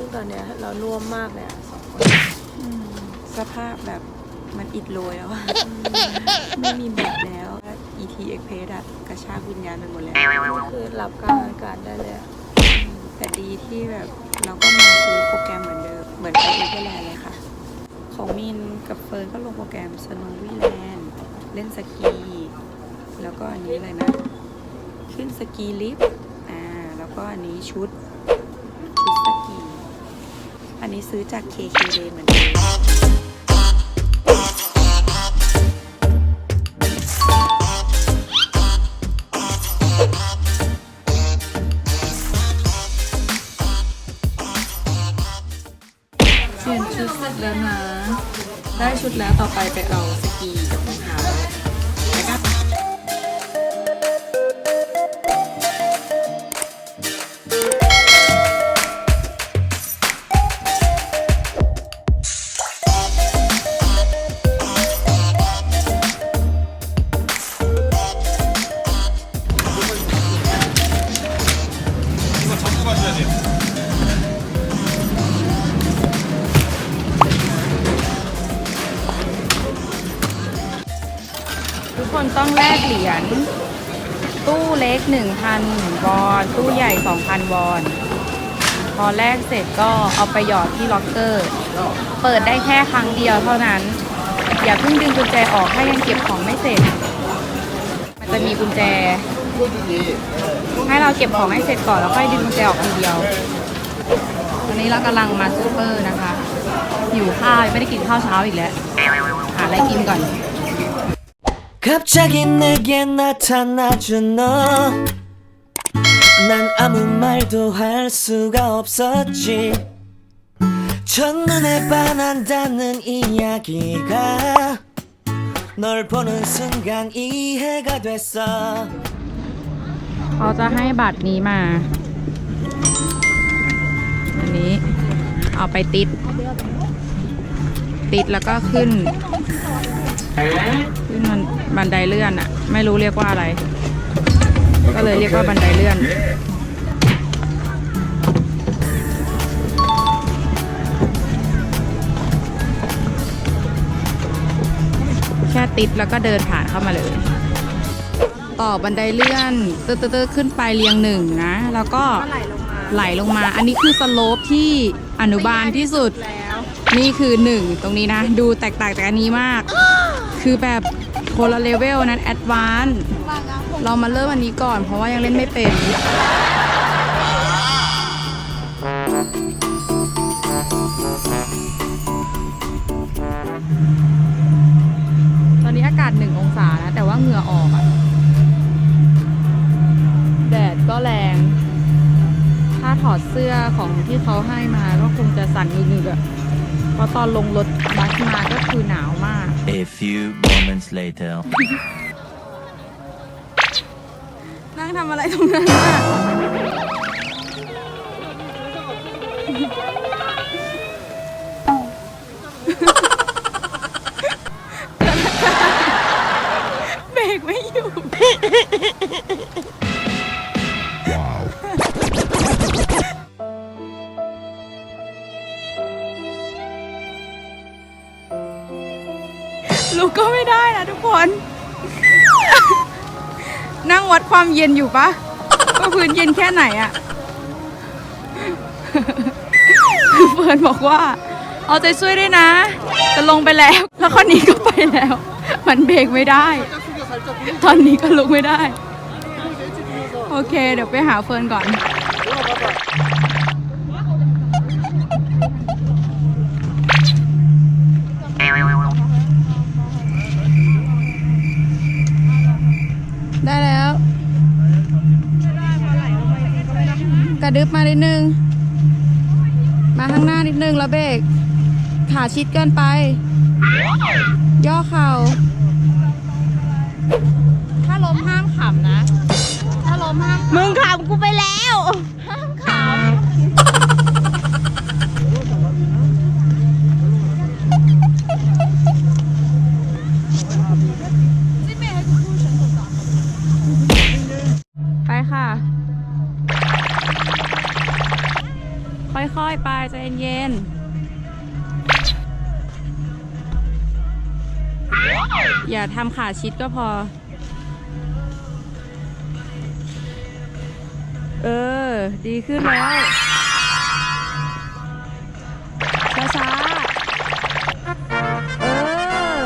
ซึ่งตอนเนี้ยเราน่วมมากเลยอะสองคนอืมสภาพแบบมันอิดโรยแล้วอะไม่มีแบบแล้ว ET Express อะกระชากวิญญาณไปหมดแล้ว คือรับกลางอากาศได้เลยอะอืมแต่ดีที่แบบเราก็มาซื้อโปรแกรมเหมือนเดิม เหมือนไปอีกแลนด์เลยค่ะ ของมินกับเฟิร์นก็ลงโปรแกรม Snowy Land เล่นสกี แล้วก็อันนี้เลยนะ ขึ้นสกีลิฟต์อ่า แล้วก็อันนี้ชุดชุดสกี อันนี้ซื้อจาก KKD เหมือนเดิมเปลี่ยนชุดเสร็จแล้วนะ ได้ชุดแล้วต่อไปไปเอา อน ตู้ใหญ่ 2,000 วอน พอแลกเสร็จก็เอาไปหยอดที่ล็อกเกอร์ เปิดได้แค่ครั้งเดียวเท่านั้น อย่าเพิ่งดึงกุญแจออกถ้ายังเก็บของไม่เสร็จ มันจะมีกุญแจ ให้เราเก็บของให้เสร็จก่อนแล้วค่อยดึงกุญแจออกทีเดียว ตอนนี้เรากำลังมาซูเปอร์นะคะหิวข้าวยังไม่ได้กินข้าวเช้าอีกแล้ว หาอะไรกินก่อน 갑자기 내게 나타나준 너. 난 아무 말도 할 수가 없었지. 첫눈에 반한다는 이야기가 널 보는 순간 이해가 됐어. เขาจะให้บัตรนี้มา อันนี้ เอาไปติด ติดแล้วก็ขึ้น ขึ้นมันบันไดเลื่อนอะไม่รู้เรียกว่าอะไร ก็เลยเรียกว่าบันไดเลื่อน แค่ติดแล้วก็เดินผ่านเข้ามาเลย ต่อบันไดเลื่อนเตื้อๆๆขึ้นไปเรียงหนึ่งนะ แล้วก็ไหลลงมา อันนี้คือสโลปที่อนุบาลที่สุด นี่คือหนึ่งตรงนี้นะ ดูแตกต่างจากอันนี้มาก คือแบบคนละเลเวลนั้นแอดวานซ์ เรามาเริ่มอันนี้ก่อน เพราะว่ายังเล่นไม่เป็น ตอนนี้อากาศหนึ่งองศานะ แต่ว่าเหงื่อออกอะแดดก็แรง ถ้าถอดเสื้อของที่เขาให้มาก็คงจะสั่นงึกๆอะเพราะตอนลงรถบัสมาก็คือหนาวมาก A few moments later. นั่งทำอะไรตรงนั้นน่ะเบรกไม่อยู่ลูกก็ไม่ได้นะทุกคน นั่งวัดความเย็นอยู่ปะว่าพื้นเย็นแค่ไหนอะเฟิร์นบอกว่า เอาใจช่วยด้วยนะจะลงไปแล้ว แล้วคนนี้ก็ไปแล้ว มันเบรกไม่ได้ ตอนนี้ก็ลุกไม่ได้ โอเค เดี๋ยวไปหาเฟิร์นก่อน มานิดนึง มาข้างหน้านิดนึงแล้วเบรกขาชิดเกินไป ย่อเข่าถ้า อย่าทำขาชิดก็พอ เออ ดีขึ้นแล้ว ช้าๆเออ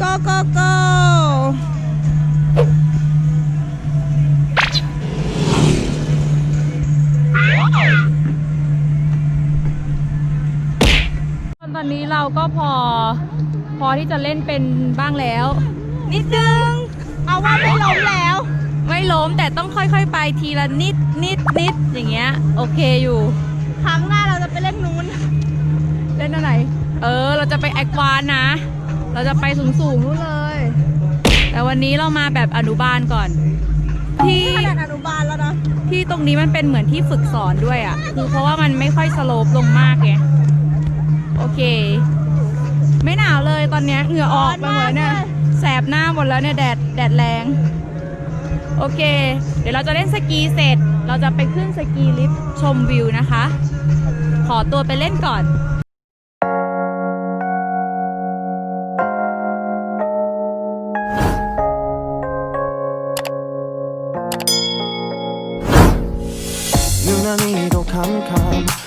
go go go เล่นเป็นบ้างแล้ว นิดนึง เอาว่าไม่ล้มแล้ว ไม่ล้มแต่ต้องค่อยๆ ไปทีละนิดนิดนิดอย่างเงี้ย โอเคอยู่ ครั้งหน้าเราจะไปเล่นนู้น เล่นอะไร เออ เราจะไปแอควานนะ เราจะไปสูงสูงๆนู่นเลย แต่วันนี้เรามาแบบอนุบาลก่อน ที่ขนาดอนุบาลแล้วนะ ที่ตรงนี้มันเป็นเหมือนที่ฝึกสอนด้วยอะ คือเพราะว่ามันไม่ค่อยสโลปลงมากไง โอเค ไม่หนาวเลยตอนนี้เหงื่อออกมาเหมือนเนี่ยแสบหน้าหมดแล้วเนี่ยแดดแดดแรง โอเค เดี๋ยวเราจะเล่นสกีเสร็จ เราจะไปขึ้นสกีลิฟต์ชมวิวนะคะ ขอตัวไปเล่นก่อน南に色カムカム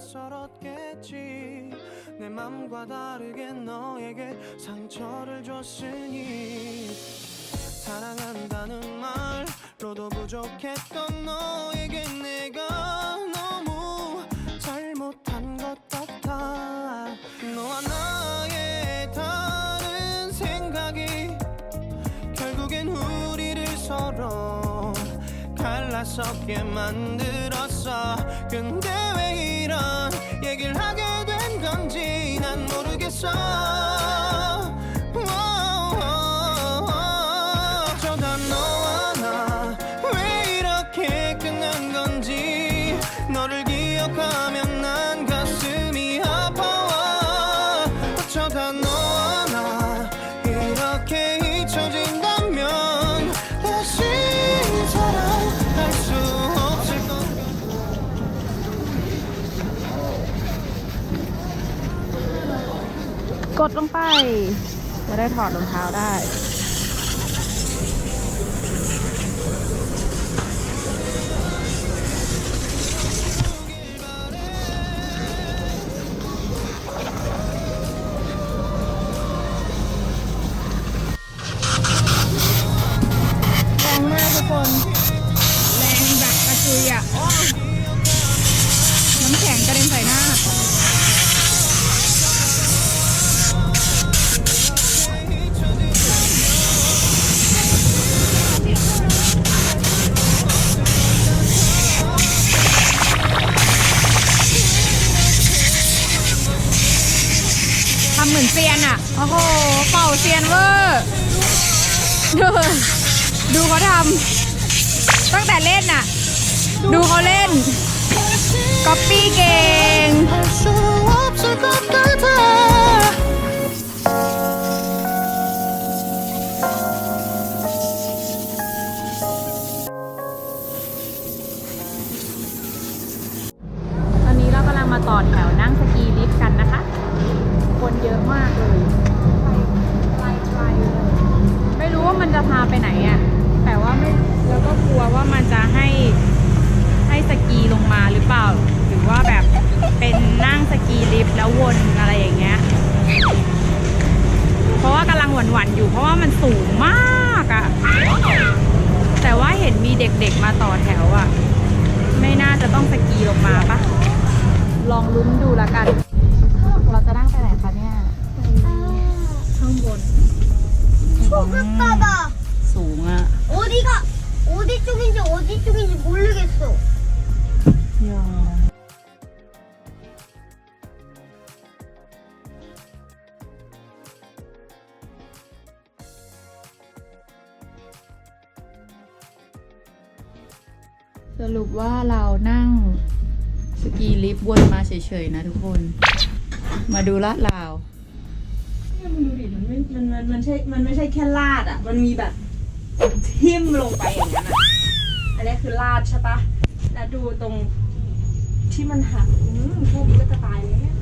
낯설었겠지. 내 맘과 다르게 너에게 상처를 줬으니. 사랑한다는 말로도 부족했던 너에게 내가 너무 잘못한 것 같아. 너와 나의 다른 생각이 결국엔 우리를 서로 갈라서게 만들었어. 근데 왜 얘기를 하게 된 건지 난 모르겠어 กดลงไป จะได้ถอดรองเท้าได้ เซียนอะ โอ้โห เป่าเซียนเวอร์ดูดูเขาทำตั้งแต่เล่นอะ ดูเขาเล่นก๊อปปี้เก่ง ตอนนี้เรากำลังมาต่อแถว เฉยๆนะทุกคน มาดูลาดลาวมันดูดิมันไม่มันมันมันใช่มันไม่ใช่แค่ลาดอะ มันมีแบบทิ่มลงไปอย่างนั้นอะ อันนี้คือลาดใช่ปะแล้วดูตรงที่มันหักอืมแค่นี้ก็จะตายแล้ว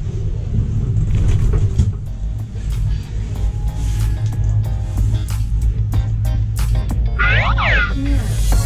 คนที่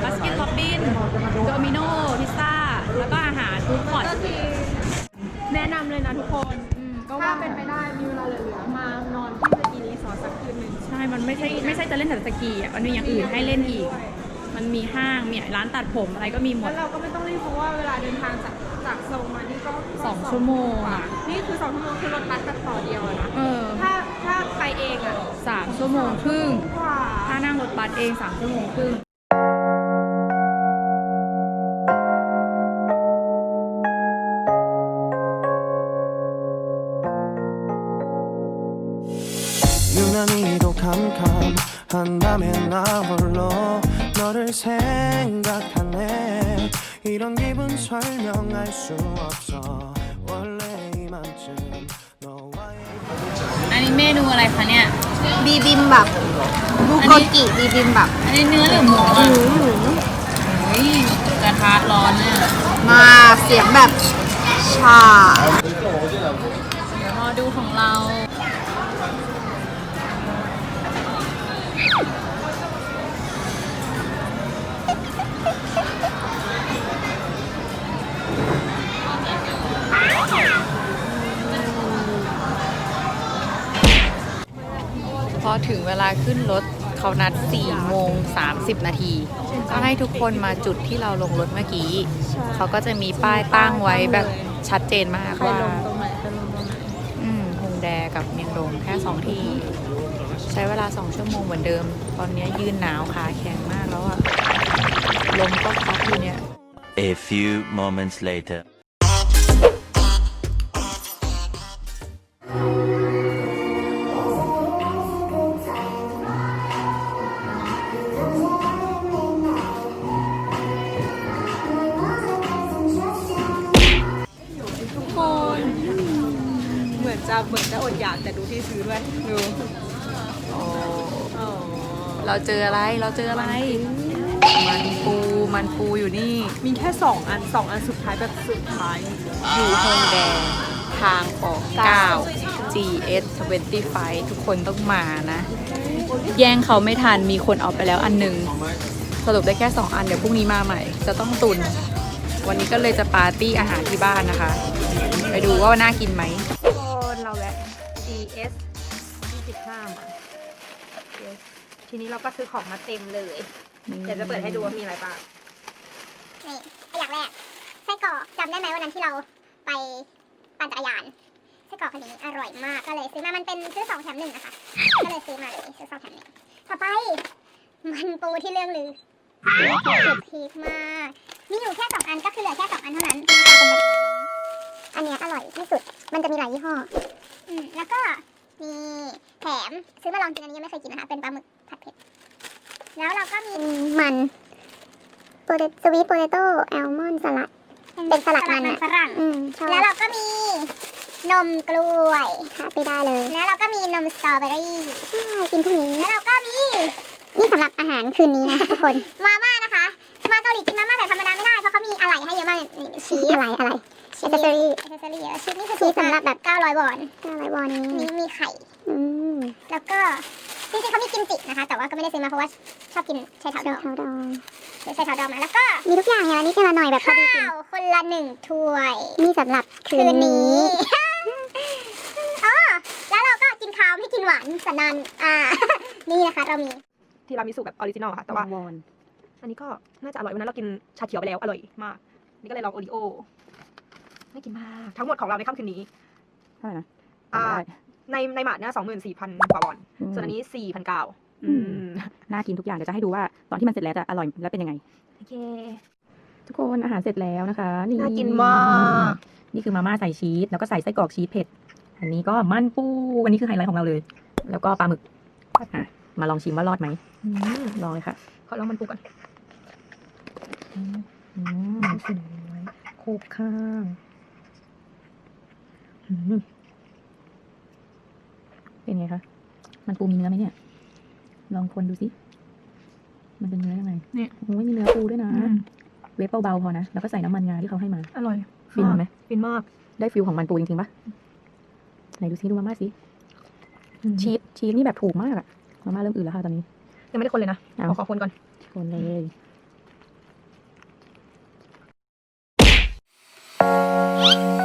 แบรนด์แบบบัสกิ t ล็อบบินโดมิโนพิซซ่า แล้วก็อาหารฟู้ดคอร์ทแนะนำเลยนะทุกคนอืมก็ถ้าว่าเป็นไปได้มีเวลาเหลือๆมานอนที่สกีรีสอร์ทสักคืนหนึ่งใช่ มันไม่ใช่ไม่ใช่จะเล่นแต่สกีอะ มันมีอย่างอื่นให้เล่นอีก มันมีห้าง มีร้านตัดผมอะไรก็มีหมแล้ด วเราก็ไม่ต้องรีบเพราะว่าเวลาเดินทางจากจากโซลมานี่ก็สองชั่วโมงกว่านี่คือสองชั่วโมงคือรถบัสตัดต่อเดียวอะนะเออถ้าถ้าไปเองอะสามชั่วโมงครึ่ง กว่า ถ้านั่งรถบัสเองสามชั่วโมงครึ่ง 밤에 나 홀로 너를 생각하네 이런 기분 설명할 수 없어 원래 이맘쯤 너와의 อันนี้เมนูอะไรคะเนี่ย 비빔밥. 부거기 비빔밥. อันนี้เนื้อหรือหมูอ่ะโอ้ยกระทะร้อนเนี่ย มาเสียงแบบชา ถึงเวลาขึ้นรถเขานัด4โมง30 นาที ก็ให้ทุกคนมาจุดที่เราลงรถเมื่อกี้ เขาก็จะมีป้ายตั้งไว้แบบชัดเจนมากใครว่าลงตรงไหนใครลงตรงไหนอืมฮงแดกับเมียงดงแค่สองที่ ใช้เวลาสองชั่วโมงเหมือนเดิม ตอนนี้ยืนหนาวขาแข็งมากแล้วอะลมก็พัดอยู่เนี่ย A few moments later. จะเหมือนจะอดอยากแต่ดูที่ซื้อด้วยดูโอ้อ๋อเราเจออะไรเราเจออะไร มันปูมันปูอยู่นี่ มีแค่สองอันสองอันสุดท้ายแบบสุดท้าย อยู่ฮงแดทางปอก9 GS 25ทุกคนต้องมานะ แย่งเขาไม่ทันมีคนเอาไปแล้วอันหนึ่งสรุปได้แค่ 2 อันเดี๋ยวพรุ่งนี้มาใหม่ จะต้องตุน วันนี้ก็เลยจะปาร์ตี้อาหารที่บ้านนะคะ ไปดูว่าน่ากินไหมคนเราแวะ GS 25มาทีนี้เราก็ซื้อของมาเต็มเลย เดี๋ยวจะเปิดให้ดูว่ามีอะไรบ้าง นี่อย่างแรกไส้กรอกจำได้ไหมวันนั้นที่เราไปปั่นจักรยานไส้กรอกกรอกอันนี้อร่อยมาก ก็เลยซื้อมา มันเป็นซื้อสองแถมหนึ่งนะคะ ก็เลยซื้อมาเลยซื้อสองแถมหนึ่งต่อไป มันปูที่เรื่องลือสุดพีคมาก มีอยู่แค่สองอันก็คือเหลือแค่สองอันเท่านั้นราคาเป็นแบบนี้อันเนี้ยอร่อยที่สุด มันจะมีหลายยี่ห้อ อืมแล้วก็มีแถมซื้อมาลองกินอันนี้ยังไม่เคยกินนะคะ เป็นปลาหมึกผัดเผ็ด แล้วเราก็มีมันโปเตสวีทโปเตโต้แอลมอนด์สลัด เป็นสลัดมันฝรั่งอืมแล้วเราก็มีนมกล้วยค่ะไปได้เลย แล้วเราก็มีนมสตรอเบอรี่ใช่กินพรุ่งนี้ แล้วเราก็มี นี่สำหรับอาหารคืนนี้นะทุกคน มาม่านะคะ มาเกาหลีกินมาม่าแบบธรรมดาไม่ได้ เพราะเขามีอะไรให้เยอะมากนี่ชีสอะไรอะไร ชีสเอเซอรี่เอเซอรี่ชีสนี่คือชีสสำหรับแบบ900วอน900วอนนี้มีไข่อืมแล้วก็จริงๆเขามีกิมจินะคะ แต่ว่าก็ไม่ได้ซื้อมาเพราะว่าชอบกินใช้เท้าดองใช้เท้าดองมาแล้วก็มีทุกอย่างอย่างละนิดอย่างละหน่อยแบบพอดีกินคนละหนึ่งถ้วยนี่สำหรับคืนนี้อ๋อแล้วเราก็กินข้าวไม่กินหวานสันนานอ่านี่นะคะเรามีทีรามิสุแบบออริจินอลค่ะแต่ว่าวอนอันนี้ก็น่าจะอร่อยวันนั้นเรากินชาเขียวไปแล้วอร่อยมากนี่ก็เลยลองโอริโอ ไม่กินมาก ทั้งหมดของเราในค่ำคืนนี้เท่าไหร่นะอ่าได้ในในหมาดเนี่ยสองหมื่นสี่พันกว่าวอนอืมส่วนอันนี้สี่พันเก้าอืมน่ากินทุกอย่างเดี๋ยวจะให้ดูว่าตอนที่มันเสร็จแล้วจะอร่อยและเป็นยังไง โอเค ทุกคนอาหารเสร็จแล้วนะคะ นี่น่ากินมาก นี่คือมาม่าใส่ชีสแล้วก็ใส่ไส้กรอกชีสเผ็ด อันนี้ก็มันปูอันนี้คือไฮไลท์ของเราเลย แล้วก็ปลาหมึกอะมาลองชิมว่ารอดไหมอืมลองเลยค่ะ ขอลองมันปูก่อนอืมสวยโคกข้างอืม เป็นไงคะ มันปูมีเนื้อไหมเนี่ย ลองคนดูสิ มันเป็นเนื้อยังไงเนี่ยโอ้ยมีเนื้อปูด้วยนะ เวฟเบาๆพอนะ แล้วก็ใส่น้ำมันงาที่เขาให้มา อร่อย ฟินไหมฟินมาก ได้ฟิลของมันปูจริงๆปะไหนดูซิดูมาม่าสิ ชีส ชีสนี่แบบถูกมากอะมาม่าเริ่มอืดแล้วค่ะตอนนี้ ยังไม่ได้คนเลยนะเอาขอขอคนก่อน คนเลยอ